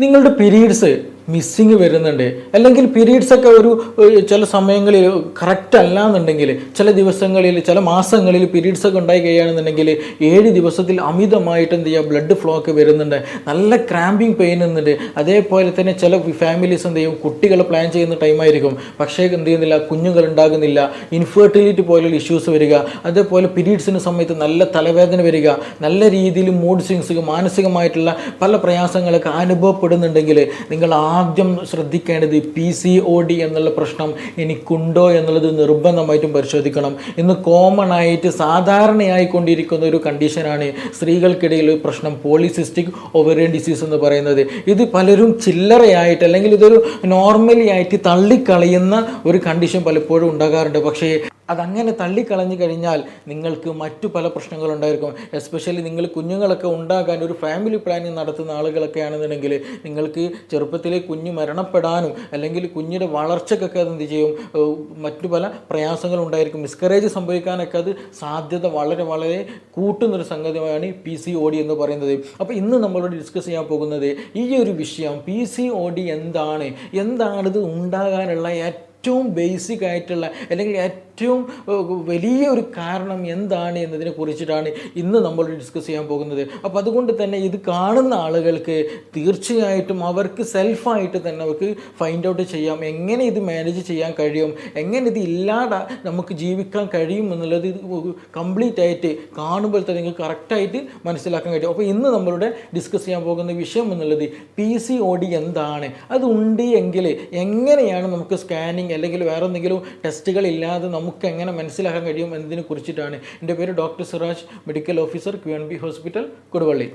നിങ്ങളുടെ periods missing വരുന്നുണ്ട്. അല്ലെങ്കിൽ പീരീഡ്സ് ഒക്കെ ഒരു ചില സമയങ്ങളിൽ കറക്റ്റ് അല്ല എന്നുണ്ടെങ്കിൽ ചില ദിവസങ്ങളിൽ ചില മാസങ്ങളിൽ പീരീഡ്സ് ഒക്കെ ഉണ്ടായി കഴിയുകയാണെന്നുണ്ടെങ്കിൽ ഏഴ് ദിവസത്തിൽ അമിതമായിട്ട് എന്ത് ചെയ്യുക ബ്ലഡ് ഫ്ലോ ഒക്കെ വരുന്നുണ്ട്. നല്ല ക്രാമ്പിങ് പെയിൻ എന്നുണ്ട് അതേപോലെ തന്നെ ചില ഫാമിലീസ് എന്ത് ചെയ്യും കുട്ടികൾ പ്ലാൻ ചെയ്യുന്ന ടൈമായിരിക്കും പക്ഷേ എന്ത് ചെയ്യുന്നില്ല കുഞ്ഞുങ്ങൾ ഉണ്ടാകുന്നില്ല. ഇൻഫെർട്ടിലിറ്റി പോലുള്ള ഇഷ്യൂസ് വരിക. അതേപോലെ പീരീഡ്സിന് സമയത്ത് നല്ല തലവേദന വരിക. നല്ല രീതിയിൽ മൂഡ് സ്വിങ്സ് മാനസികമായിട്ടുള്ള പല പ്രയാസങ്ങളൊക്കെ അനുഭവപ്പെടുന്നുണ്ടെങ്കിൽ നിങ്ങൾ ആദ്യം ശ്രദ്ധിക്കേണ്ടത് പി സി ഒ ഡി എന്നുള്ള പ്രശ്നം എനിക്കുണ്ടോ എന്നുള്ളത് നിർബന്ധമായിട്ടും പരിശോധിക്കണം. ഇന്ന് കോമൺ ആയിട്ട് സാധാരണയായി കൊണ്ടിരിക്കുന്ന ഒരു കണ്ടീഷനാണ് സ്ത്രീകൾക്കിടയിൽ ഒരു പ്രശ്നം പോളിസിസ്റ്റിക് ഒവറിയൻ ഡിസീസ് എന്ന് പറയുന്നത്. ഇത് പലരും ചില്ലറയായിട്ട് അല്ലെങ്കിൽ ഇതൊരു നോർമലി ആയിട്ട് തള്ളിക്കളയുന്ന ഒരു കണ്ടീഷൻ പലപ്പോഴും ഉണ്ടാകാറുണ്ട്. പക്ഷേ അതങ്ങനെ തള്ളിക്കളഞ്ഞു കഴിഞ്ഞാൽ നിങ്ങൾക്ക് മറ്റു പല പ്രശ്നങ്ങളുണ്ടായിരിക്കും. എസ്പെഷ്യലി നിങ്ങൾ കുഞ്ഞുങ്ങളൊക്കെ ഉണ്ടാകാൻ ഒരു ഫാമിലി പ്ലാനിങ് നടത്തുന്ന ആളുകളൊക്കെ ആണെന്നുണ്ടെങ്കിൽ നിങ്ങൾക്ക് ചെറുപ്പത്തിലെ കുഞ്ഞ് മരണപ്പെടാനും അല്ലെങ്കിൽ കുഞ്ഞിന്റെ വളർച്ചക്കൊക്കെ അത് എന്ത് ചെയ്യും? മറ്റു പല പ്രയാസങ്ങളും ഉണ്ടായിരിക്കും മിസ്കറേജ് സംഭവിക്കാനൊക്കെ അത് സാധ്യത വളരെ വളരെ കൂട്ടുന്നൊരു സംഗതിയാണ് പി സി ഒ ഡി എന്ന് പറയുന്നത്. അപ്പോൾ ഇന്ന് നമ്മളോട് ഡിസ്കസ് ചെയ്യാൻ പോകുന്നത് ഈ ഒരു വിഷയം പി സി ഒ ഡി എന്താണ്? എന്താണിത് ഉണ്ടാകാനുള്ള ഏറ്റവും ബേസിക് ആയിട്ടുള്ള അല്ലെങ്കിൽ ഏറ്റവും വലിയ ഒരു കാരണം എന്താണ് എന്നതിനെ കുറിച്ചിട്ടാണ് ഇന്ന് നമ്മൾ ഡിസ്കസ് ചെയ്യാൻ പോകുന്നത്. അപ്പോൾ അതുകൊണ്ട് തന്നെ ഇത് കാണുന്ന ആളുകൾക്ക് തീർച്ചയായിട്ടും അവർക്ക് സെൽഫായിട്ട് തന്നെ അവർക്ക് ഫൈൻഡ് ഔട്ട് ചെയ്യാം. എങ്ങനെ ഇത് മാനേജ് ചെയ്യാൻ കഴിയും? എങ്ങനെ ഇത് ഇല്ലാതെ നമുക്ക് ജീവിക്കാൻ കഴിയും എന്നുള്ളത് ഇത് കംപ്ലീറ്റ് ആയിട്ട് കാണുമ്പോൾ തന്നെ നിങ്ങൾക്ക് കറക്റ്റായിട്ട് മനസ്സിലാക്കാൻ കഴിയും. അപ്പോൾ ഇന്ന് നമ്മളുടെ ഡിസ്കസ് ചെയ്യാൻ പോകുന്ന വിഷയം എന്നുള്ളത് പി സി ഒ ഡി എന്താണ്? അതുണ്ട് എങ്കിൽ എങ്ങനെയാണ് നമുക്ക് സ്കാനിങ് അല്ലെങ്കിൽ വേറെ എന്തെങ്കിലും ടെസ്റ്റുകൾ ഇല്ലാതെ നമുക്ക് എങ്ങനെ മനസ്സിലാക്കാൻ കഴിയും എന്നതിനെ കുറിച്ചിട്ടാണ്. എന്റെ പേര് doctor Siraj medical officer Q N B hospital Koduvally.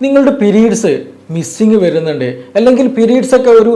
നിങ്ങളുടെ പീരീഡ്സ് മിസ്സിങ് വരുന്നുണ്ട്. അല്ലെങ്കിൽ പീരീഡ്സ് ഒക്കെ ഒരു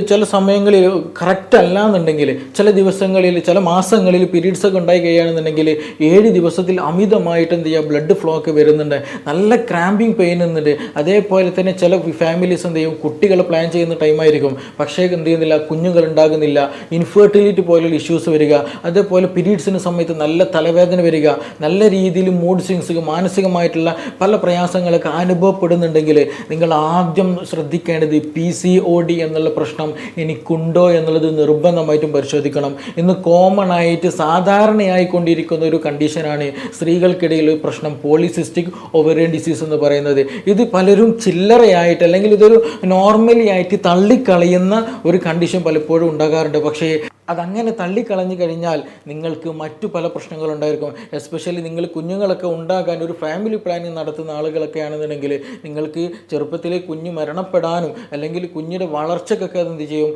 ചില സമയങ്ങളിൽ കറക്റ്റ് അല്ല എന്നുണ്ടെങ്കിൽ ചില ദിവസങ്ങളിൽ ചില മാസങ്ങളിൽ പീരീഡ്സ് ഒക്കെ ഉണ്ടായി കഴിയുകയാണെന്നുണ്ടെങ്കിൽ ഏഴ് ദിവസത്തിൽ അമിതമായിട്ട് എന്ത് ചെയ്യുക ബ്ലഡ് ഫ്ലോ ഒക്കെ വരുന്നുണ്ട്. നല്ല ക്രാമ്പിങ് പെയിൻ എന്നുണ്ട് അതേപോലെ തന്നെ ചില ഫാമിലീസ് എന്ത് ചെയ്യും കുട്ടികൾ പ്ലാൻ ചെയ്യുന്ന ടൈമായിരിക്കും പക്ഷേ എന്ത് ചെയ്യുന്നില്ല കുഞ്ഞുങ്ങൾ ഉണ്ടാകുന്നില്ല. ഇൻഫെർട്ടിലിറ്റി പോലുള്ള ഇഷ്യൂസ് വരിക. അതേപോലെ പീരീഡ്സിന് സമയത്ത് നല്ല തലവേദന വരിക. നല്ല രീതിയിൽ മൂഡ് സ്വിങ്സ് മാനസികമായിട്ടുള്ള പല പ്രയാസങ്ങളൊക്കെ അനുഭവപ്പെടുന്നുണ്ടെങ്കിൽ നിങ്ങൾ ആദ്യം ശ്രദ്ധിക്കേണ്ടത് പി സി ഒ ഡി എന്നുള്ള പ്രശ്നം എനിക്കുണ്ടോ എന്നുള്ളത് നിർബന്ധമായിട്ടും പരിശോധിക്കണം. ഇന്ന് കോമൺ ആയിട്ട് സാധാരണയായി കൊണ്ടിരിക്കുന്ന ഒരു കണ്ടീഷനാണ് സ്ത്രീകൾക്കിടയിൽ ഒരു പ്രശ്നം പോളിസിസ്റ്റിക് ഒവറിയൻ ഡിസീസ് എന്ന് പറയുന്നത്. ഇത് പലരും ചില്ലറയായിട്ട് അല്ലെങ്കിൽ ഇതൊരു നോർമലി ആയിട്ട് തള്ളിക്കളയുന്ന ഒരു കണ്ടീഷൻ പലപ്പോഴും ഉണ്ടാകാറുണ്ട്. പക്ഷേ അതങ്ങനെ തള്ളിക്കളഞ്ഞു കഴിഞ്ഞാൽ നിങ്ങൾക്ക് മറ്റു പല പ്രശ്നങ്ങളുണ്ടായിരിക്കും. എസ്പെഷ്യലി നിങ്ങൾ കുഞ്ഞുങ്ങളൊക്കെ ഉണ്ടാകാൻ ഒരു ഫാമിലി പ്ലാനിങ് നടത്തുന്ന ആളുകളൊക്കെ ആണെന്നുണ്ടെങ്കിൽ നിങ്ങൾക്ക് ചെറുപ്പത്തിലെ കുഞ്ഞ് മരണപ്പെടാനും അല്ലെങ്കിൽ കുഞ്ഞിന്റെ വളർച്ചക്കൊക്കെ അത് എന്ത് ചെയ്യും?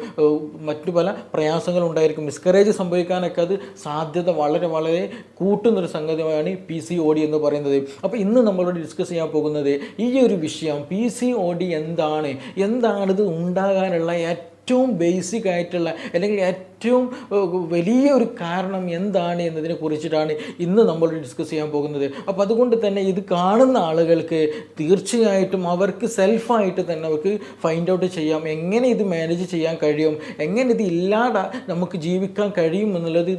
മറ്റു പല പ്രയാസങ്ങളും ഉണ്ടായിരിക്കും മിസ്കറേജ് സംഭവിക്കാനൊക്കെ അത് സാധ്യത വളരെ വളരെ കൂട്ടുന്നൊരു സംഗതിയാണ് പി സി ഒ ഡി എന്ന് പറയുന്നത്. അപ്പോൾ ഇന്ന് നമ്മളോട് ഡിസ്കസ് ചെയ്യാൻ പോകുന്നത് ഈ ഒരു വിഷയം പി സി ഒ ഡി എന്താണ്? എന്താണിത് ഉണ്ടാകാനുള്ള ഏറ്റവും ബേസിക് ആയിട്ടുള്ള അല്ലെങ്കിൽ ഏറ്റവും ഏഹ്, വലിയ ഒരു കാരണം എന്താണ് എന്നതിനെ കുറിച്ചിട്ടാണ് ഇന്ന് നമ്മൾ ഡിസ്കസ് ചെയ്യാൻ പോകുന്നത്. അപ്പോൾ അതുകൊണ്ട് തന്നെ ഇത് കാണുന്ന ആളുകൾക്ക് തീർച്ചയായിട്ടും അവർക്ക് സെൽഫായിട്ട് തന്നെ അവർക്ക് ഫൈൻഡ് ഔട്ട് ചെയ്യാം. എങ്ങനെ ഇത് മാനേജ് ചെയ്യാൻ കഴിയും? എങ്ങനെ ഇത് ഇല്ലാതെ നമുക്ക് ജീവിക്കാൻ കഴിയും എന്നുള്ളത്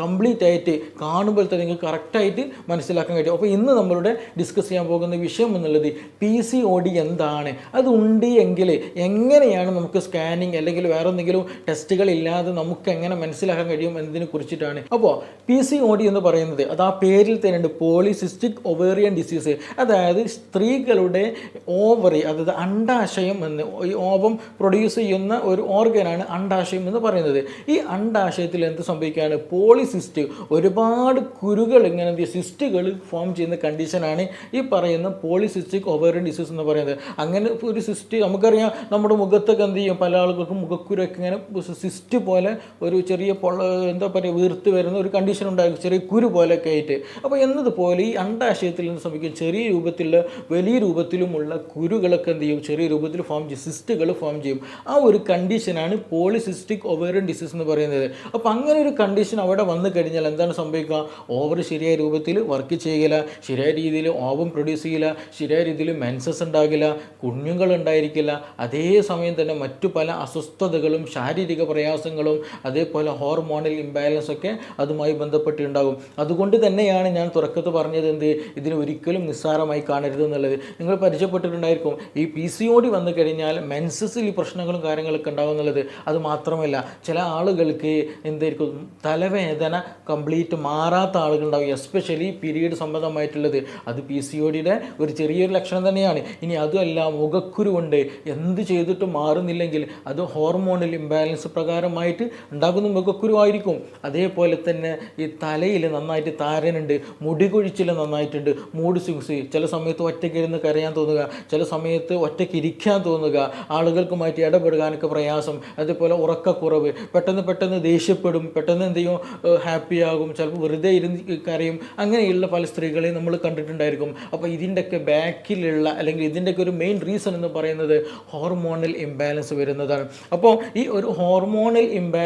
കംപ്ലീറ്റ് ആയിട്ട് കാണുമ്പോൾ തന്നെ നിങ്ങൾക്ക് കറക്റ്റായിട്ട് മനസ്സിലാക്കാൻ കഴിയും. അപ്പോൾ ഇന്ന് നമ്മളുടെ ഡിസ്കസ് ചെയ്യാൻ പോകുന്ന വിഷയം എന്നുള്ളത് പി സി ഒ ഡി എന്താണ്? അതുണ്ട് എങ്കിൽ എങ്ങനെയാണ് നമുക്ക് സ്കാനിങ് അല്ലെങ്കിൽ വേറെ എന്തെങ്കിലും ടെസ്റ്റുകൾ ഇല്ലാതെ നമുക്ക് എങ്ങനെ മനസ്സിലാക്കാൻ കഴിയും എന്നതിനെ കുറിച്ചിട്ടാണ്. അപ്പോൾ പി സി ഒ ഡി എന്ന് പറയുന്നത് അത് ആ പേരിൽ തന്നെ ഉണ്ട് പോളിസിസ്റ്റിക് ഒവേറിയൻ ഡിസീസ് അതായത് സ്ത്രീകളുടെ ഓവറി അതായത് അണ്ടാശയം എന്ന് ഈ ഓവം പ്രൊഡ്യൂസ് ചെയ്യുന്ന ഒരു ഓർഗനാണ് അണ്ടാശയം എന്ന് പറയുന്നത്. ഈ അണ്ടാശയത്തിൽ എന്ത് സംഭവിക്കുകയാണ്? പോളിസിസ്റ്റ് ഒരുപാട് കുരുകൾ ഇങ്ങനെ സിസ്റ്റുകൾ ഫോം ചെയ്യുന്ന കണ്ടീഷനാണ് ഈ പറയുന്ന പോളിസിസ്റ്റിക് ഒവേറിയൻ ഡിസീസ് എന്ന് പറയുന്നത്. അങ്ങനെ ഒരു സിസ്റ്റ് നമുക്കറിയാം നമ്മുടെ മുഖത്തൊക്കെ എന്ത് ചെയ്യും? പല ആളുകൾക്കും മുഖക്കുരൊക്കെ ഇങ്ങനെ സിസ്റ്റ് പോലെ ഒരു ചെറിയ പൊള്ള എന്താ പറയുക വീർത്ത് വരുന്ന ഒരു കണ്ടീഷൻ ഉണ്ടാകും ചെറിയ കുരു പോലെയൊക്കെ ആയിട്ട്. അപ്പോൾ എന്നതുപോലെ ഈ അണ്ടാശയത്തിൽ നിന്ന് സംഭവിക്കും ചെറിയ രൂപത്തിലുള്ള വലിയ രൂപത്തിലുമുള്ള കുരുകളൊക്കെ എന്ത് ചെയ്യും? ചെറിയ രൂപത്തിൽ ഫോം ചെയ്യും. സിസ്റ്റുകൾ ഫോം ചെയ്യും. ആ ഒരു കണ്ടീഷനാണ് പോളിസിസ്റ്റിക് ഒവേറിയൻ ഡിസീസ് എന്ന് പറയുന്നത്. അപ്പോൾ അങ്ങനെ ഒരു കണ്ടീഷൻ അവിടെ വന്നു കഴിഞ്ഞാൽ എന്താണ് സംഭവിക്കുക? ഓവർ ശരിയായ രൂപത്തിൽ വർക്ക് ചെയ്യില്ല ശരിയായ രീതിയിൽ ഓവം പ്രൊഡ്യൂസ് ചെയ്യില്ല ശരിയായ രീതിയിൽ മെൻസസ് ഉണ്ടാകില്ല കുഞ്ഞുങ്ങൾ ഉണ്ടായിരിക്കില്ല അതേ സമയം തന്നെ മറ്റു പല അസ്വസ്ഥതകളും ശാരീരിക പ്രയാസങ്ങളും അതേപോലെ ഹോർമോണൽ ഇംബാലൻസ് ഒക്കെ അതുമായി ബന്ധപ്പെട്ടുണ്ടാകും അതുകൊണ്ട് തന്നെയാണ് ഞാൻ തുറക്കത്ത് പറഞ്ഞത് എന്ത്? ഇതിന് ഒരിക്കലും നിസ്സാരമായി കാണരുത് എന്നുള്ളത്. നിങ്ങൾ പരിചയപ്പെട്ടിട്ടുണ്ടായിരിക്കും. ഈ പി സി ഓടി വന്നു കഴിഞ്ഞാൽ മെൻസസിൽ ഈ പ്രശ്നങ്ങളും കാര്യങ്ങളൊക്കെ ഉണ്ടാകും എന്നുള്ളത്. അത് മാത്രമല്ല ചില ആളുകൾക്ക് എന്തായിരിക്കും? തലവേദന കംപ്ലീറ്റ് മാറാത്ത ആളുകളുണ്ടാവും എസ്പെഷ്യലി പീരീഡ് സംബന്ധമായിട്ടുള്ളത്. അത് പി സി ഒടിയുടെ ഒരു ചെറിയൊരു ലക്ഷണം തന്നെയാണ്. ഇനി അതുമല്ല മുഖക്കുരു കൊണ്ട് എന്ത് ചെയ്തിട്ടും മാറുന്നില്ലെങ്കിൽ അത് ഹോർമോണൽ ഇംബാലൻസ് പ്രകാരമായിട്ട് ഉണ്ടാകുന്ന മുഖക്കുരുവായിരിക്കും. അതേപോലെ തന്നെ ഈ തലയിൽ നന്നായിട്ട് താരനുണ്ട് മുടി കൊഴിച്ചിൽ നന്നായിട്ടുണ്ട് മൂഡ് സ്വിങ്സ് ചില സമയത്ത് ഒറ്റയ്ക്ക് ഇരുന്ന് കരയാൻ തോന്നുക ചില സമയത്ത് ഒറ്റയ്ക്ക് ഇരിക്കാൻ തോന്നുക ആളുകൾക്കുമായിട്ട് ഇടപെടുകാനൊക്കെ പ്രയാസം അതേപോലെ ഉറക്കക്കുറവ്. പെട്ടെന്ന് പെട്ടെന്ന് ദേഷ്യപ്പെടും പെട്ടെന്ന് എന്ത് ചെയ്യും? ഹാപ്പി ആകും ചിലപ്പോൾ വെറുതെ ഇരുന്ന് കരയും. അങ്ങനെയുള്ള പല സ്ത്രീകളെയും നമ്മൾ കണ്ടിട്ടുണ്ടായിരിക്കും. അപ്പോൾ ഇതിന്റെയൊക്കെ ബാക്കിലുള്ള അല്ലെങ്കിൽ ഇതിന്റെയൊക്കെ ഒരു മെയിൻ റീസൺ എന്ന് പറയുന്നത് ഹോർമോണൽ ഇംബാലൻസ് വരുന്നതാണ്. അപ്പോൾ ഈ ഒരു hormonal imbalance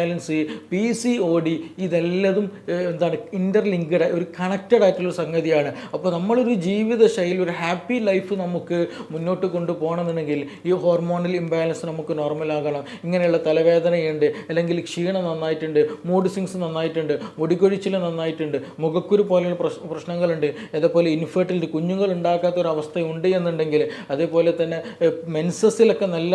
P C O D ഇതെല്ലതും എന്താണ് ഇന്റർലിങ്ക്ഡ് ഒരു കണക്റ്റഡ് ആയിട്ടുള്ള സംഗതിയാണ്. അപ്പോൾ നമ്മളൊരു ജീവിത ശൈലി ഒരു ഹാപ്പി ലൈഫ് നമുക്ക് മുന്നോട്ട് കൊണ്ടുപോകണമെന്നുണ്ടെങ്കിൽ ഈ ഹോർമോണൽ ഇംബാലൻസ് നമുക്ക് നോർമൽ ആകണം. ഇങ്ങനെയുള്ള തലവേദനയുണ്ട് അല്ലെങ്കിൽ ക്ഷീണം നന്നായിട്ടുണ്ട് മൂഡ് സിങ്സ് നന്നായിട്ടുണ്ട് മുടികൊഴിച്ചിൽ നന്നായിട്ടുണ്ട് മുഖക്കുരു പോലെയുള്ള പ്രശ് പ്രശ്നങ്ങളുണ്ട് അതേപോലെ ഇൻഫെർട്ടിലിറ്റി കുഞ്ഞുങ്ങൾ ഉണ്ടാക്കാത്ത ഒരു അവസ്ഥയുണ്ട് എന്നുണ്ടെങ്കിൽ അതേപോലെ തന്നെ മെൻസസിലൊക്കെ നല്ല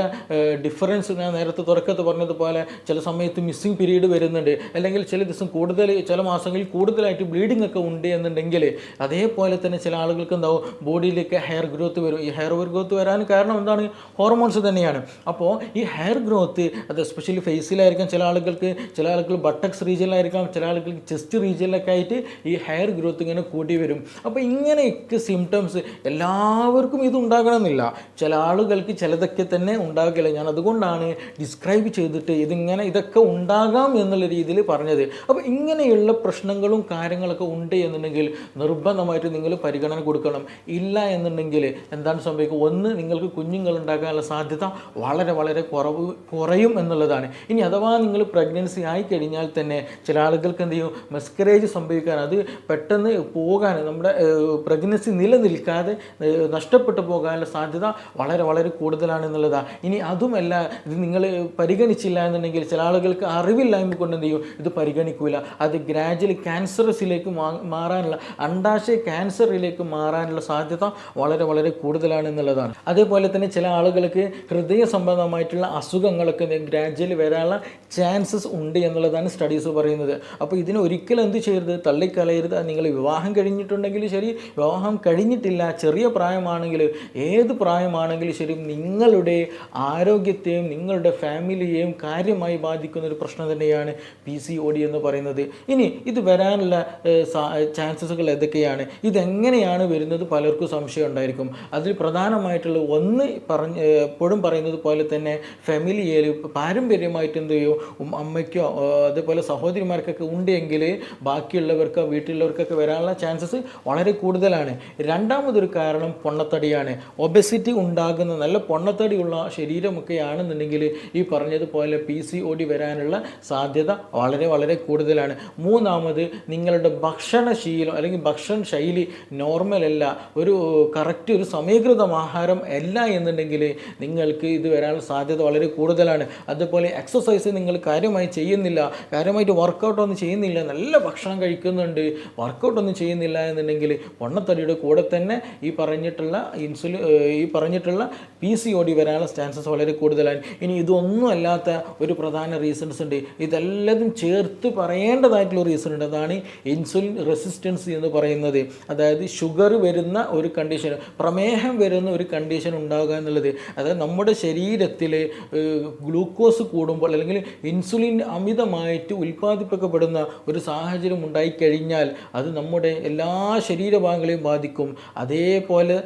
ഡിഫറൻസ് ഞാൻ നേരത്തെ തുറക്കത്ത് പറഞ്ഞതുപോലെ ചില സമയത്ത് മിസ്സിങ് പീരീഡ് വരുന്നുണ്ട്. അല്ലെങ്കിൽ ചില ദിവസം കൂടുതൽ ചില മാസങ്ങളിൽ കൂടുതലായിട്ട് ബ്ലീഡിംഗ് ഒക്കെ ഉണ്ട് എന്നുണ്ടെങ്കിൽ അതേപോലെ തന്നെ ചില ആളുകൾക്ക് എന്താവും? ബോഡിയിലേക്ക് ഹെയർ ഗ്രോത്ത് വരും. ഈ ഹെയർ ഗ്രോത്ത് വരാൻ കാരണം എന്താണ്? ഹോർമോൺസ് തന്നെയാണ്. അപ്പോൾ ഈ ഹെയർ ഗ്രോത്ത് അത് എസ്പെഷ്യലി ഫേസിലായിരിക്കാം ചില ആളുകൾക്ക് ചില ആളുകൾ ബട്ടക്സ് റീജിയനിലായിരിക്കാം ചില ആളുകൾക്ക് ചെസ്റ്റ് റീജിയനിലൊക്കെ ആയിട്ട് ഈ ഹെയർ ഗ്രോത്ത് ഇങ്ങനെ കൂടി വരും. അപ്പോൾ ഇങ്ങനെയൊക്കെ സിംറ്റംസ് എല്ലാവർക്കും ഇത് ഉണ്ടാകണമെന്നില്ല. ചില ആളുകൾക്ക് ചിലതൊക്കെ തന്നെ ഉണ്ടാകില്ല. ഞാൻ അതുകൊണ്ടാണ് ഡിസ്ക്രൈബ് ചെയ്തിട്ട് ഇതിങ്ങനെ ഇതൊക്കെ ഉണ്ടാകാം എന്നുള്ള രീതിയിൽ പറഞ്ഞത്. അപ്പോൾ ഇങ്ങനെയുള്ള പ്രശ്നങ്ങളും കാര്യങ്ങളൊക്കെ ഉണ്ട് എന്നുണ്ടെങ്കിൽ നിർബന്ധമായിട്ട് നിങ്ങൾ പരിഗണന കൊടുക്കണം. ഇല്ല എന്നുണ്ടെങ്കിൽ എന്താണ് സംഭവിക്കുക? ഒന്ന് നിങ്ങൾക്ക് കുഞ്ഞുങ്ങൾ ഉണ്ടാകാനുള്ള സാധ്യത വളരെ വളരെ കുറവ് കുറയും എന്നുള്ളതാണ്. ഇനി അഥവാ നിങ്ങൾ പ്രഗ്നൻസി ആയി കഴിഞ്ഞാൽ തന്നെ ചില ആളുകൾക്ക് എന്ത് ചെയ്യും? മെസ്കറേജ് സംഭവിക്കാൻ അത് പെട്ടെന്ന് പോകാൻ നമ്മുടെ പ്രഗ്നൻസി നിലനിൽക്കാതെ നഷ്ടപ്പെട്ടു പോകാനുള്ള സാധ്യത വളരെ വളരെ കൂടുതലാണ് എന്നുള്ളതാണ് ഇനി അതുമല്ല ഇത് നിങ്ങൾ പരിഗണിച്ചില്ല എന്നുണ്ടെങ്കിൽ ചില ആളുകൾക്ക് അറിവില്ലായ്മ കൊണ്ട് എന്ത് ചെയ്യും? ഇത് പരിഗണിക്കൂല. അത് ഗ്രാജുവലി ക്യാൻസറസിലേക്ക് മാറാനുള്ള അണ്ടാശയ ക്യാൻസറിലേക്ക് മാറാനുള്ള സാധ്യത വളരെ വളരെ കൂടുതലാണ് എന്നുള്ളതാണ്. അതേപോലെ തന്നെ ചില ആളുകൾക്ക് ഹൃദയ സംബന്ധമായിട്ടുള്ള അസുഖങ്ങളൊക്കെ ഗ്രാജുവലി വരാനുള്ള ചാൻസസ് ഉണ്ട് എന്നുള്ളതാണ് സ്റ്റഡീസ് പറയുന്നത്. അപ്പോൾ ഇതിനെ ഒരിക്കലും എന്ത് ചെയ്യരുത്? തള്ളിക്കളയരുത്. നിങ്ങൾ വിവാഹം കഴിഞ്ഞിട്ടുണ്ടെങ്കിൽ ശരി വിവാഹം കഴിഞ്ഞിട്ടില്ല ചെറിയ പ്രായമാണെങ്കിൽ ഏത് പ്രായമാണെങ്കിലും ശരി നിങ്ങളുടെ ആരോഗ്യത്തെയും നിങ്ങളുടെ ഫാമിലിയെയും കാര്യമായി ബാധിക്കുന്ന പ്രശ്നം തന്നെയാണ് പി സി ഒ ഡി എന്ന് പറയുന്നത്. ഇനി ഇത് വരാനുള്ള ചാൻസസുകൾ ഏതൊക്കെയാണ്? ഇതെങ്ങനെയാണ് വരുന്നത്? പലർക്കും സംശയം ഉണ്ടായിരിക്കും. അതിൽ പ്രധാനമായിട്ടുള്ള ഒന്ന് പറഞ്ഞ് എപ്പോഴും പറയുന്നത് പോലെ തന്നെ ഫാമിലിയിൽ പാരമ്പര്യമായിട്ട് എന്ത് ചെയ്യും? അമ്മയ്ക്കോ അതേപോലെ സഹോദരിമാർക്കൊക്കെ ഉണ്ടെങ്കിൽ ബാക്കിയുള്ളവർക്കോ വീട്ടിലുള്ളവർക്കൊക്കെ വരാനുള്ള ചാൻസസ് വളരെ കൂടുതലാണ്. രണ്ടാമതൊരു കാരണം പൊണ്ണത്തടിയാണ്. ഒബസിറ്റി ഉണ്ടാകുന്ന നല്ല പൊണ്ണത്തടിയുള്ള ശരീരമൊക്കെയാണെന്നുണ്ടെങ്കിൽ ഈ പറഞ്ഞതുപോലെ പി സി ഒ ഡി വരാനുള്ള സാധ്യത വളരെ വളരെ കൂടുതലാണ്. മൂന്നാമത് നിങ്ങളുടെ ഭക്ഷണശീലം അല്ലെങ്കിൽ ഭക്ഷണ ശൈലി നോർമൽ അല്ല. ഒരു കറക്റ്റ് ഒരു സമീകൃതം ആഹാരം അല്ല എന്നുണ്ടെങ്കിൽ നിങ്ങൾക്ക് ഇത് വരാനുള്ള സാധ്യത വളരെ കൂടുതലാണ്. അതുപോലെ എക്സസൈസ് നിങ്ങൾ കാര്യമായി ചെയ്യുന്നില്ല കാര്യമായിട്ട് വർക്കൗട്ടൊന്നും ചെയ്യുന്നില്ല നല്ല ഭക്ഷണം കഴിക്കുന്നുണ്ട് വർക്കൗട്ടൊന്നും ചെയ്യുന്നില്ല എന്നുണ്ടെങ്കിൽ പൊണ്ണത്തടിയുടെ കൂടെ തന്നെ ഈ പറഞ്ഞിട്ടുള്ള ഇൻസുലിൻ ഈ പറഞ്ഞിട്ടുള്ള പി സി ഡി വരാനുള്ള ചാൻസസ് വളരെ കൂടുതലാണ്. ഇനി ഇതൊന്നും അല്ലാത്ത ഒരു പ്രധാന റീസൺസ് ഉണ്ട്. ഇതെല്ലാതും ചേർത്ത് പറയേണ്ടതായിട്ടുള്ള റീസൺ ഉണ്ട്. അതാണ് ഇൻസുലിൻ റെസിസ്റ്റൻസ് എന്ന് പറയുന്നത്. അതായത് ഷുഗർ വരുന്ന ഒരു കണ്ടീഷൻ പ്രമേഹം വരുന്ന ഒരു കണ്ടീഷൻ ഉണ്ടാകുക എന്നുള്ളത്. അതായത് നമ്മുടെ ശരീരത്തിൽ ഗ്ലൂക്കോസ് കൂടുമ്പോൾ അല്ലെങ്കിൽ ഇൻസുലിൻ അമിതമായിട്ട് ഉൽപ്പാദിപ്പിക്കപ്പെടുന്ന ഒരു സാഹചര്യം ഉണ്ടായിക്കഴിഞ്ഞാൽ അത് നമ്മുടെ എല്ലാ ശരീരഭാഗങ്ങളെയും ബാധിക്കും. അതേപോലെ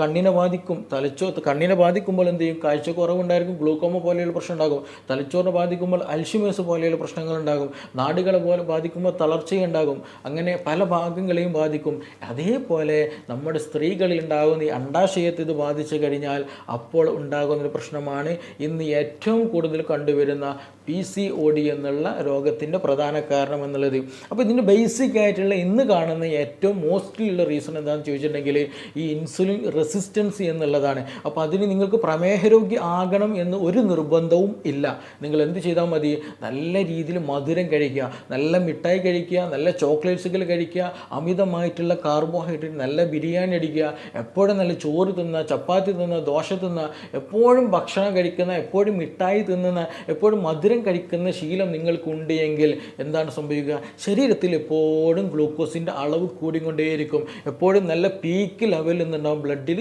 കണ്ണിനെ ബാധിക്കും. തലച്ചോ കണ്ണിനെ ബാധിക്കുമ്പോൾ എന്ത് ചെയ്യും? കാഴ്ചക്കുറവുണ്ടായിരിക്കും. ഗ്ലൂക്കോമ പോലെയുള്ള പ്രശ്നം ഉണ്ടാകും. തലച്ചോറിനെ ബാധിക്കുമ്പോൾ അൽഷിമേഴ്സ് പോലെയുള്ള പ്രശ്നങ്ങൾ ഉണ്ടാകും നാടുകളെ പോലെ ബാധിക്കുമ്പോൾ തളർച്ചയുണ്ടാകും. അങ്ങനെ പല ഭാഗങ്ങളെയും ബാധിക്കും. അതേപോലെ നമ്മുടെ സ്ത്രീകളിൽ ഉണ്ടാകുന്ന ഈ അണ്ടാശയത്തെ ഇത് ബാധിച്ചു കഴിഞ്ഞാൽ അപ്പോൾ ഉണ്ടാകുന്നൊരു പ്രശ്നമാണ് ഇന്ന് ഏറ്റവും കൂടുതൽ കണ്ടുവരുന്ന പി സി ഒ ഡി എന്നുള്ള രോഗത്തിന്റെ പ്രധാന കാരണം എന്നുള്ളത്. അപ്പോൾ ഇതിന്റെ ബേസിക് ആയിട്ടുള്ള ഇന്ന് കാണുന്ന ഏറ്റവും മോസ്റ്റ്ലി ഉള്ള റീസൺ എന്താണെന്ന് ചോദിച്ചിട്ടുണ്ടെങ്കിൽ ഈ ഇൻസുലിൻ റെസിസ്റ്റൻസി എന്നുള്ളതാണ്. അപ്പോൾ അതിന് നിങ്ങൾക്ക് പ്രമേഹരോഗ്യ ആകണം എന്ന് ഒരു നിർബന്ധവും ഇല്ല. നിങ്ങൾ എന്ത് ചെയ്താൽ മതി? നല്ല രീതിയിൽ മധുരം കഴിക്കുക നല്ല മിഠായി കഴിക്കുക നല്ല ചോക്ലേറ്റ്സുകൾ കഴിക്കുക അമിതമായിട്ടുള്ള കാർബോഹൈഡ്രേറ്റ് നല്ല ബിരിയാണി അടിക്കുക എപ്പോഴും നല്ല ചോറ് തിന്നുക ചപ്പാത്തി തിന്നുക ദോശ തിന്നുക എപ്പോഴും ഭക്ഷണം കഴിക്കുന്ന എപ്പോഴും മിഠായി തിന്നുന്ന എപ്പോഴും മധുരം കഴിക്കുന്ന ശീലം നിങ്ങൾക്കുണ്ട് എങ്കിൽ എന്താണ് സംഭവിക്കുക? ശരീരത്തിൽ എപ്പോഴും ഗ്ലൂക്കോസിന്റെ അളവ് കൂടിക്കൊണ്ടേയിരിക്കും. എപ്പോഴും നല്ല പീക്ക് ലെവലിൽ നിന്നുണ്ടാകും ബ്ലഡിൽ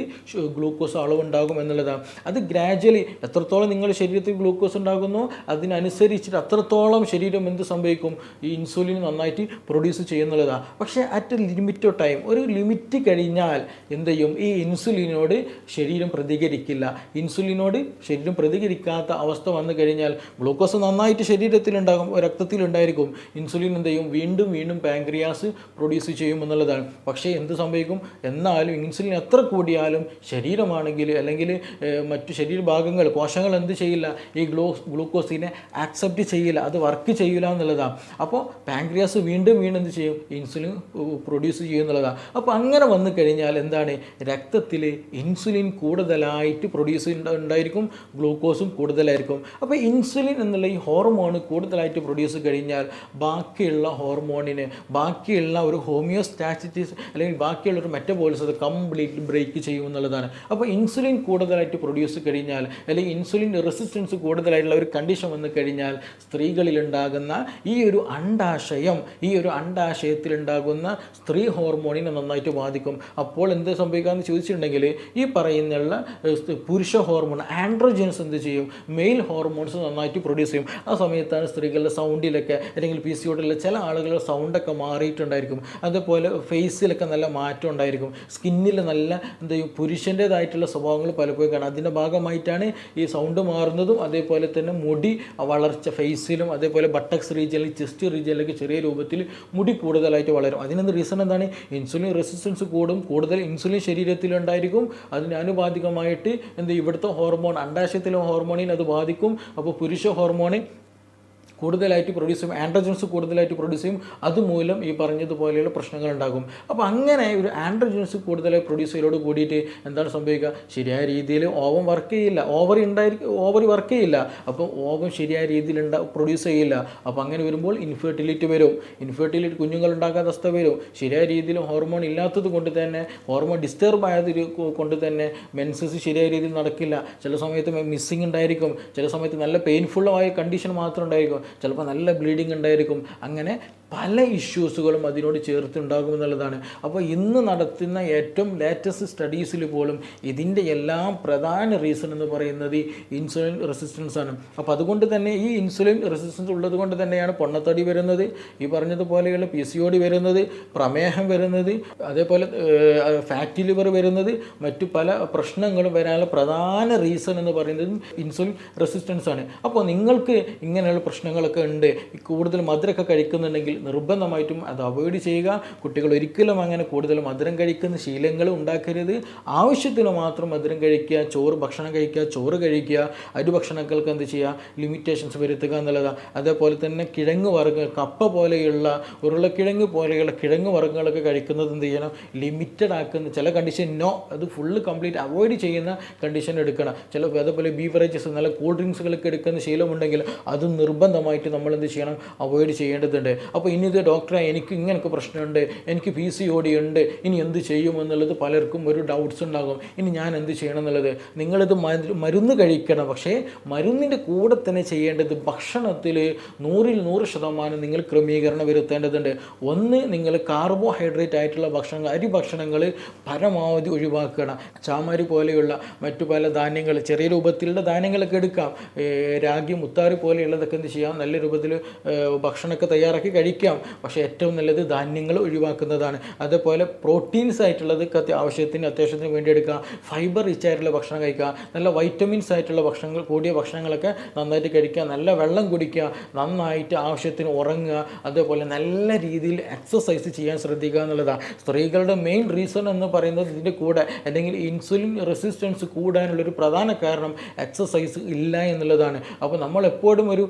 ഗ്ലൂക്കോസ് അളവ് ഉണ്ടാകും എന്നുള്ളതാണ്. അത് ഗ്രാജ്വലി എത്രത്തോളം നിങ്ങളുടെ ശരീരത്തിൽ ഗ്ലൂക്കോസ് ഉണ്ടാകുന്നു അതിനനുസരിച്ചിട്ട് അത്രത്തോളം ശരീരം എന്ത് സംഭവിക്കും? ഈ ഇൻസുലിൻ നന്നായിട്ട് പ്രൊഡ്യൂസ് ചെയ്യുന്നുള്ളതാണ് പക്ഷേ അറ്റ് ലിമിറ്റ് ടൈം ഒരു ലിമിറ്റ് കഴിഞ്ഞാൽ എന്ത് ചെയ്യും? ഈ ഇൻസുലിനോട് ശരീരം പ്രതികരിക്കില്ല. ഇൻസുലിനോട് ശരീരം പ്രതികരിക്കാത്ത അവസ്ഥ വന്നു കഴിഞ്ഞാൽ ഗ്ലൂക്കോസ് നന്നായിട്ട് ശരീരത്തിലുണ്ടാകും രക്തത്തിലുണ്ടായിരിക്കും. ഇൻസുലിൻ എന്ത് ചെയ്യും? വീണ്ടും വീണ്ടും പാങ്ക്രിയാസ് പ്രൊഡ്യൂസ് ചെയ്യും എന്നുള്ളതാണ്. പക്ഷേ എന്ത് സംഭവിക്കും? എന്നാലും ഇൻസുലിൻ എത്ര കൂടിയാലും ശരീരമാണെങ്കിൽ അല്ലെങ്കിൽ മറ്റു ശരീരഭാഗങ്ങൾ കോശങ്ങൾ എന്ത് ചെയ്യില്ല? ഈ ഗ്ലൂ ഗ്ലൂക്കോസിനെ ആക്സെപ്റ്റ് ചെയ്യില്ല അത് വർക്ക് ചെയ്യില്ല എന്നുള്ളതാണ് അപ്പോൾ പാങ്ക്രിയാസ് വീണ്ടും വീണ്ടും എന്ത് ചെയ്യും? ഇൻസുലിൻ പ്രൊഡ്യൂസ് ചെയ്യും എന്നുള്ളതാണ് അപ്പോൾ അങ്ങനെ വന്നു കഴിഞ്ഞാൽ എന്താണ്? രക്തത്തിൽ ഇൻസുലിൻ കൂടുതലായിട്ട് പ്രൊഡ്യൂസ് ഉണ്ടായിരിക്കും ഗ്ലൂക്കോസും കൂടുതലായിരിക്കും. അപ്പോൾ ഇൻസുലിൻ എന്നുള്ള ഈ ഹോർമോൺ കൂടുതലായിട്ട് പ്രൊഡ്യൂസ് കഴിഞ്ഞാൽ ബാക്കിയുള്ള ഹോർമോണിന് ബാക്കിയുള്ള ഒരു ഹോമിയോസ്റ്റാറ്റിസ് അല്ലെങ്കിൽ ബാക്കിയുള്ള ഒരു മെറ്റബോളിസം അത് കംപ്ലീറ്റ് ബ്രേക്ക് ചെയ്യും എന്നുള്ളതാണ്. അപ്പോൾ ഇൻസുലിൻ കൂടുതലായിട്ട് പ്രൊഡ്യൂസ് കഴിഞ്ഞാൽ അല്ലെങ്കിൽ ഇൻസുലിൻ റെസിസ്റ്റൻസ് കൂടുതലായിട്ടുള്ള ഒരു കണ്ടീഷൻ വന്നു കഴിഞ്ഞാൽ സ്ത്രീകളിൽ ഉണ്ടാകുന്ന ഈ ഒരു അണ്ടാശയം ഈ ഒരു അണ്ടാശയത്തിലുണ്ടാകുന്ന സ്ത്രീ ഹോർമോണിനെ നന്നായിട്ട് ബാധിക്കും. അപ്പോൾ എന്ത് സംഭവിക്കാമെന്ന് ചോദിച്ചിട്ടുണ്ടെങ്കിൽ ഈ പറയുന്ന പുരുഷ ഹോർമോൺ ആൻഡ്രോജൻസ് എന്ത് ചെയ്യും? മെയിൽ ഹോർമോൺസ് നന്നായിട്ട് പ്രൊഡ്യൂസ് ചെയ്യും. ആ സമയത്താണ് സ്ത്രീകളുടെ സൗണ്ടിലൊക്കെ അല്ലെങ്കിൽ പി സി ഓടിലുള്ള ചില ആളുകളുടെ സൗണ്ടൊക്കെ മാറിയിട്ടുണ്ടായിരിക്കും. അതുപോലെ ഫേസിലൊക്കെ നല്ല മാറ്റം ഉണ്ടായിരിക്കും. സ്കിന്നിൽ നല്ല എന്താ പുരുഷന്റേതായിട്ടുള്ള സ്വഭാവങ്ങൾ പലപ്പോഴും കാണാം. അതിന്റെ ഭാഗമായിട്ടാണ് ഈ സൗണ്ട് മാറുന്നതും അതേപോലെ തന്നെ മുടി വളർച്ച ഫേസിലും അതേപോലെ ബട്ടക്സ് റീജിയനിൽ ചെസ്റ്റ് റീജിയനിലൊക്കെ ചെറിയ രൂപത്തിൽ മുടി കൂടുതലായിട്ട് വളരും. അതിനെന്ത് റീസൺ എന്താണ്? ഇൻസുലിൻ റെസിസ്റ്റൻസ് കൂടും. കൂടുതൽ ഇൻസുലിൻ ശരീരത്തിലുണ്ടായിരിക്കും. അതിന് ആനുപാതികമായിട്ട് എന്ത് ഇവിടുത്തെ ഹോർമോൺ അണ്ടാശയത്തിലെ ഹോർമോണിനെ അത് ബാധിക്കും. അപ്പോൾ പുരുഷ ഹോർമോണ് കൂടുതലായിട്ട് പ്രൊഡ്യൂസ് ചെയ്യും ആൻഡ്രജൻസ് കൂടുതലായിട്ട് പ്രൊഡ്യൂസ് ചെയ്യും. അതുമൂലം ഈ പറഞ്ഞതുപോലെയുള്ള പ്രശ്നങ്ങൾ ഉണ്ടാകും അപ്പോൾ അങ്ങനെ ഒരു ആൻഡ്രജൻസ് കൂടുതലായി പ്രൊഡ്യൂസ് ചെയ്യലോട് കൂടിയിട്ട് എന്താണ് സംഭവിക്കുക? ശരിയായ രീതിയിൽ ഓവൻ വർക്ക് ചെയ്യില്ല. ഓവർ ഉണ്ടായിരിക്കും ഓവർ വർക്ക് ചെയ്യില്ല. അപ്പോൾ ഓവൻ ശരിയായ രീതിയിൽ പ്രൊഡ്യൂസ് ചെയ്യില്ല. അപ്പോൾ അങ്ങനെ വരുമ്പോൾ ഇൻഫെർട്ടിലിറ്റി വരും. ഇൻഫെർട്ടിലിറ്റി കുഞ്ഞുങ്ങൾ ഉണ്ടാകാത്ത അവസ്ഥ വരും. ശരിയായ രീതിയിൽ ഹോർമോൺ ഇല്ലാത്തത് കൊണ്ട് തന്നെ ഹോർമോൺ ഡിസ്റ്റർബ് ആയത് കൊണ്ട് തന്നെ മെൻസസ് ശരിയായ രീതിയിൽ നടക്കില്ല. ചില സമയത്ത് മിസ്സിങ് ഉണ്ടായിരിക്കും. ചില സമയത്ത് നല്ല പെയിൻഫുള്ളായ കണ്ടീഷൻ മാത്രം ഉണ്ടായിരിക്കും. ചിലപ്പോൾ നല്ല ബ്ലീഡിങ് ഉണ്ടായിരിക്കും. അങ്ങനെ പല ഇഷ്യൂസുകളും അതിനോട് ചേർത്തുണ്ടാകുമെന്നുള്ളതാണ് അപ്പോൾ ഇന്ന് നടത്തുന്ന ഏറ്റവും ലേറ്റസ്റ്റ് സ്റ്റഡീസിൽ പോലും ഇതിന്റെ എല്ലാം പ്രധാന റീസൺ എന്ന് പറയുന്നത് ഇൻസുലിൻ റെസിസ്റ്റൻസ് ആണ്. അപ്പോൾ അതുകൊണ്ട് തന്നെ ഈ ഇൻസുലിൻ റെസിസ്റ്റൻസ് ഉള്ളത് കൊണ്ട് തന്നെയാണ് പൊണ്ണത്തടി വരുന്നത് ഈ പറഞ്ഞതുപോലെയുള്ള പി സി ഡി വരുന്നത് പ്രമേഹം വരുന്നത് അതേപോലെ ഫാറ്റി ലിവർ വരുന്നത് മറ്റു പല പ്രശ്നങ്ങളും വരാനുള്ള പ്രധാന റീസൺ എന്ന് പറയുന്നത് ഇൻസുലിൻ റെസിസ്റ്റൻസ് ആണ്. അപ്പോൾ നിങ്ങൾക്ക് ഇങ്ങനെയുള്ള പ്രശ്നങ്ങളൊക്കെ ഉണ്ട് കൂടുതൽ മധുരമൊക്കെ കഴിക്കുന്നുണ്ടെങ്കിൽ നിർബന്ധമായിട്ടും അത് അവോയ്ഡ് ചെയ്യുക. കുട്ടികൾ ഒരിക്കലും അങ്ങനെ കൂടുതൽ മധുരം കഴിക്കുന്ന ശീലങ്ങൾ ഉണ്ടാക്കരുത്. ആവശ്യത്തിന് മാത്രം മധുരം കഴിക്കുക ചോറ് ഭക്ഷണം കഴിക്കുക ചോറ് കഴിക്കുക അരി ഭക്ഷണങ്ങൾക്ക് എന്ത് ചെയ്യുക? ലിമിറ്റേഷൻസ് വരുത്തുക എന്നുള്ളതാണ് അതേപോലെ തന്നെ കിഴങ്ങ് വർഗങ്ങൾ കപ്പ പോലെയുള്ള ഉരുളക്കിഴങ്ങ് പോലെയുള്ള കിഴങ്ങ് വർഗങ്ങളൊക്കെ കഴിക്കുന്നത് എന്ത് ചെയ്യണം? ലിമിറ്റഡ് ആക്കുന്ന ചില കണ്ടീഷൻ നോ അത് ഫുള്ള് കംപ്ലീറ്റ് അവോയ്ഡ് ചെയ്യുന്ന കണ്ടീഷൻ എടുക്കണം. ചില അതേപോലെ ബീവറേജസ് നല്ല കൂൾ ഡ്രിങ്ക്സുകളൊക്കെ എടുക്കുന്ന ശീലമുണ്ടെങ്കിൽ അത് നിർബന്ധമായിട്ട് നമ്മൾ എന്ത് ചെയ്യണം? അവോയ്ഡ് ചെയ്യേണ്ടതുണ്ട്. ഇനി ഇത് ഡോക്ടറെ എനിക്ക് ഇങ്ങനെയൊക്കെ പ്രശ്നമുണ്ട് എനിക്ക് പി സി ഒ ഡി ഉണ്ട് ഇനി എന്ത് ചെയ്യുമെന്നുള്ളത് പലർക്കും ഒരു ഡൗട്ട്സ് ഉണ്ടാകും. ഇനി ഞാൻ എന്ത് ചെയ്യണം എന്നുള്ളത്? നിങ്ങളിത് മരു- മരുന്ന് കഴിക്കണം. പക്ഷേ മരുന്നിന്റെ കൂടെ തന്നെ ചെയ്യേണ്ടത് ഭക്ഷണത്തിൽ നൂറിൽ നൂറ് ശതമാനം നിങ്ങൾ ക്രമീകരണം വരുത്തേണ്ടതുണ്ട്. ഒന്ന് നിങ്ങൾ കാർബോഹൈഡ്രേറ്റ് ആയിട്ടുള്ള ഭക്ഷണങ്ങൾ അരി ഭക്ഷണങ്ങൾ പരമാവധി ഒഴിവാക്കണം. ചാമരി പോലെയുള്ള മറ്റു പല ധാന്യങ്ങൾ ചെറിയ രൂപത്തിലുള്ള ധാന്യങ്ങളൊക്കെ എടുക്കാം. രാഗി മുത്താറി പോലെയുള്ളതൊക്കെ എന്ത് ചെയ്യാം? നല്ല രൂപത്തിൽ ഭക്ഷണമൊക്കെ തയ്യാറാക്കി കഴിക്കാം. പക്ഷേ ഏറ്റവും നല്ലത് ധാന്യങ്ങൾ ഒഴിവാക്കുന്നതാണ്. അതേപോലെ പ്രോട്ടീൻസ് ആയിട്ടുള്ളത് ആവശ്യത്തിന് അത്യാവശ്യത്തിന് വേണ്ടി എടുക്കുക ഫൈബർ റിച്ച് ആയിട്ടുള്ള ഭക്ഷണം കഴിക്കുക നല്ല വൈറ്റമിൻസ് ആയിട്ടുള്ള ഭക്ഷണങ്ങൾ കൂടിയ ഭക്ഷണങ്ങളൊക്കെ നന്നായിട്ട് കഴിക്കുക നല്ല വെള്ളം കുടിക്കുക നന്നായിട്ട് ആവശ്യത്തിന് ഉറങ്ങുക. അതേപോലെ നല്ല രീതിയിൽ എക്സസൈസ് ചെയ്യാൻ ശ്രദ്ധിക്കുക എന്നുള്ളതാണ്. സ്ത്രീകളുടെ മെയിൻ റീസൺ എന്ന് പറയുന്നത് ഇതിന്റെ കൂടെ. അല്ലെങ്കിൽ ഇൻസുലിൻ റെസിസ്റ്റൻസ് കൂടാനുള്ളൊരു പ്രധാന കാരണം എക്സസൈസ് ഇല്ല എന്നുള്ളതാണ്. അപ്പോൾ നമ്മൾ എപ്പോഴും ഒരു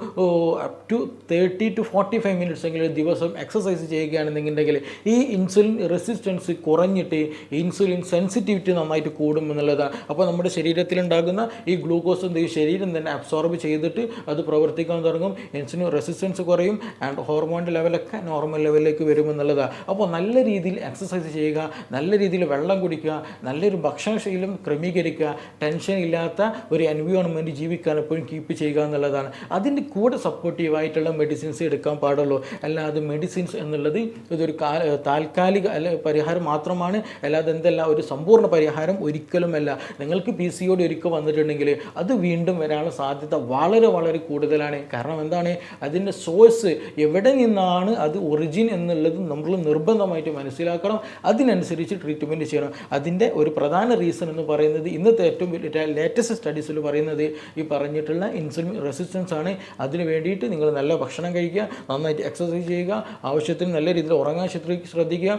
up to thirty to forty five minutes എങ്കിലും ദിവസം എക്സസൈസ് ചെയ്യുകയാണെന്നുണ്ടെങ്കിൽ ഈ ഇൻസുലിൻ റെസിസ്റ്റൻസ് കുറഞ്ഞിട്ട് ഇൻസുലിൻ സെൻസിറ്റിവിറ്റി നന്നായിട്ട് കൂടും എന്നുള്ളതാണ് അപ്പോൾ നമ്മുടെ ശരീരത്തിലുണ്ടാകുന്ന ഈ ഗ്ലൂക്കോസ് എന്ത് ശരീരം തന്നെ അബ്സോർബ് ചെയ്തിട്ട് അത് പ്രവർത്തിക്കാൻ തുടങ്ങും. ഇൻസുലിൻ റെസിസ്റ്റൻസ് കുറയും ആൻഡ് ഹോർമോൺ ലെവലൊക്കെ നോർമൽ ലെവലിലേക്ക് വരുമെന്നുള്ളതാണ് അപ്പോൾ നല്ല രീതിയിൽ എക്സസൈസ് ചെയ്യുക നല്ല രീതിയിൽ വെള്ളം കുടിക്കുക നല്ലൊരു ഭക്ഷണശീലം ക്രമീകരിക്കുക ടെൻഷൻ ഇല്ലാത്ത ഒരു എൻവയോൺമെന്റ് ജീവിക്കാൻ എപ്പോഴും കീപ്പ് ചെയ്യുക എന്നുള്ളതാണ്. അതിന്റെ കൂടെ സപ്പോർട്ടീവായിട്ടുള്ള മെഡിസിൻസ് എടുക്കാൻ പാടുള്ളൂ. അല്ലാതെ മെഡിസിൻസ് എന്നുള്ളത് ഇതൊരു കാ താൽക്കാലിക അല്ല പരിഹാരം മാത്രമാണ്. അല്ലാതെ എന്തല്ല ഒരു സമ്പൂർണ പരിഹാരം ഒരിക്കലുമല്ല. നിങ്ങൾക്ക് പി സി ഒടി ഒരിക്കൽ വന്നിട്ടുണ്ടെങ്കിൽ അത് വീണ്ടും വരാനുള്ള സാധ്യത വളരെ വളരെ കൂടുതലാണ്. കാരണം എന്താണ്? അതിന്റെ സോഴ്സ് എവിടെ നിന്നാണ് അത് ഒറിജിൻ എന്നുള്ളത് നമ്മൾ നിർബന്ധമായിട്ട് മനസ്സിലാക്കണം. അതിനനുസരിച്ച് ട്രീറ്റ്മെന്റ് ചെയ്യണം. അതിന്റെ ഒരു പ്രധാന റീസൺ എന്ന് പറയുന്നത് ഇന്നത്തെ ഏറ്റവും ലേറ്റസ്റ്റ് സ്റ്റഡീസിൽ പറയുന്നത് ഈ പറഞ്ഞിട്ടുള്ള ഇൻസുലിൻ റെസിസ്റ്റൻസ് ആണ്. അതിന് വേണ്ടിയിട്ട് നിങ്ങൾ നല്ല ഭക്ഷണം കഴിക്കുക നന്നായിട്ട് എക്സസൈസ് ചെയ്യുക ആവശ്യത്തിന് നല്ല രീതിയിൽ ഉറങ്ങാൻ ശ്രദ്ധിക്കുക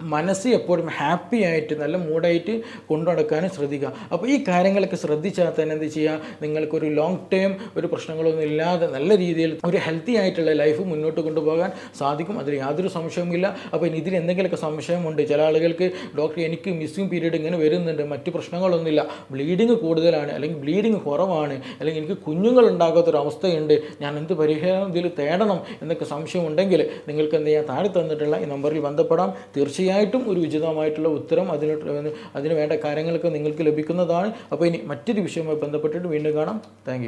മനസ്സ് എപ്പോഴും ഹാപ്പി ആയിട്ട് നല്ല മൂഡായിട്ട് കൊണ്ടു നടക്കാനും ശ്രദ്ധിക്കുക. അപ്പോൾ ഈ കാര്യങ്ങളൊക്കെ ശ്രദ്ധിച്ചാൽ തന്നെ എന്ത് ചെയ്യുക? നിങ്ങൾക്കൊരു ലോങ് ടേം ഒരു പ്രശ്നങ്ങളൊന്നും ഇല്ലാതെ നല്ല രീതിയിൽ ഒരു ഹെൽത്തി ആയിട്ടുള്ള ലൈഫ് മുന്നോട്ട് കൊണ്ടുപോകാൻ സാധിക്കും. അതിൽ യാതൊരു സംശയവുമില്ല. അപ്പോൾ ഇനി ഇതിൽ എന്തെങ്കിലുമൊക്കെ സംശയമുണ്ട് ചില ആളുകൾക്ക് ഡോക്ടർ എനിക്ക് മിസ്സിംഗ് പീരീഡ് ഇങ്ങനെ വരുന്നുണ്ട് മറ്റു പ്രശ്നങ്ങളൊന്നുമില്ല. ബ്ലീഡിങ് കൂടുതലാണ് അല്ലെങ്കിൽ ബ്ലീഡിങ് കുറവാണ് അല്ലെങ്കിൽ എനിക്ക് കുഞ്ഞുങ്ങൾ ഉണ്ടാകാത്തൊരവസ്ഥയുണ്ട് ഞാൻ എന്ത് പരിഹാരം ഇതിൽ തേടണം എന്നൊക്കെ സംശയമുണ്ടെങ്കിൽ നിങ്ങൾക്ക് എന്ത് ചെയ്യാം? താഴെ തന്നിട്ടുള്ള ഈ നമ്പറിൽ ബന്ധപ്പെടാം. തീർച്ചയായിട്ടും ഒരു ഉചിതമായിട്ടുള്ള ഉത്തരം അതിന് അതിന് വേണ്ട കാര്യങ്ങളൊക്കെ നിങ്ങൾക്ക് ലഭിക്കുന്നതാണ്. അപ്പോൾ ഇനി മറ്റൊരു വിഷയവുമായി ബന്ധപ്പെട്ടിട്ട് വീണ്ടും കാണാം. താങ്ക്